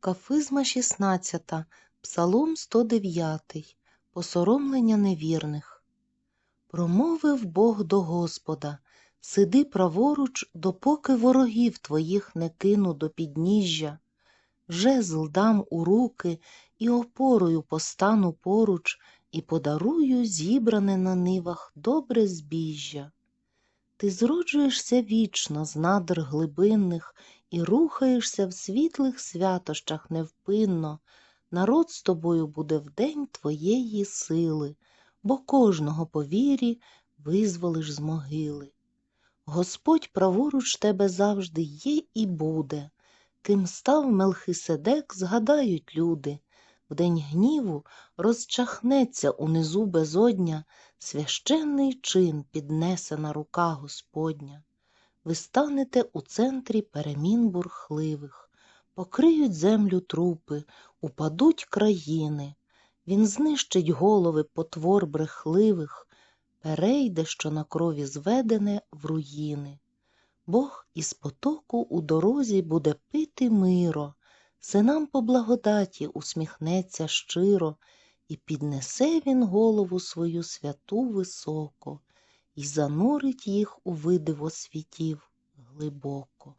Кафизма 16, Псалом 109, Посоромлення невірних. Промовив Бог до Господа, сиди праворуч, допоки ворогів твоїх не кину до підніжжя. Жезл дам у руки і опорою постану поруч, і подарую зібране на нивах добре збіжжя. Ти зроджуєшся вічно з надр глибинних і рухаєшся в світлих святощах невпинно. Народ з тобою буде в день твоєї сили, бо кожного по вірі визволиш з могили. Господь праворуч тебе завжди є і буде. Ким став Мелхиседек, згадають люди. В день гніву розчахнеться унизу безодня, священний чин піднесена рука Господня. Ви станете у центрі перемін бурхливих, покриють землю трупи, упадуть країни. Він знищить голови потвор брехливих, перейде, що на крові зведене в руїни. Бог із потоку у дорозі буде пити миро, синам по благодаті усміхнеться щиро, і піднесе він голову свою святу високо, і занурить їх у видиво світів глибоко.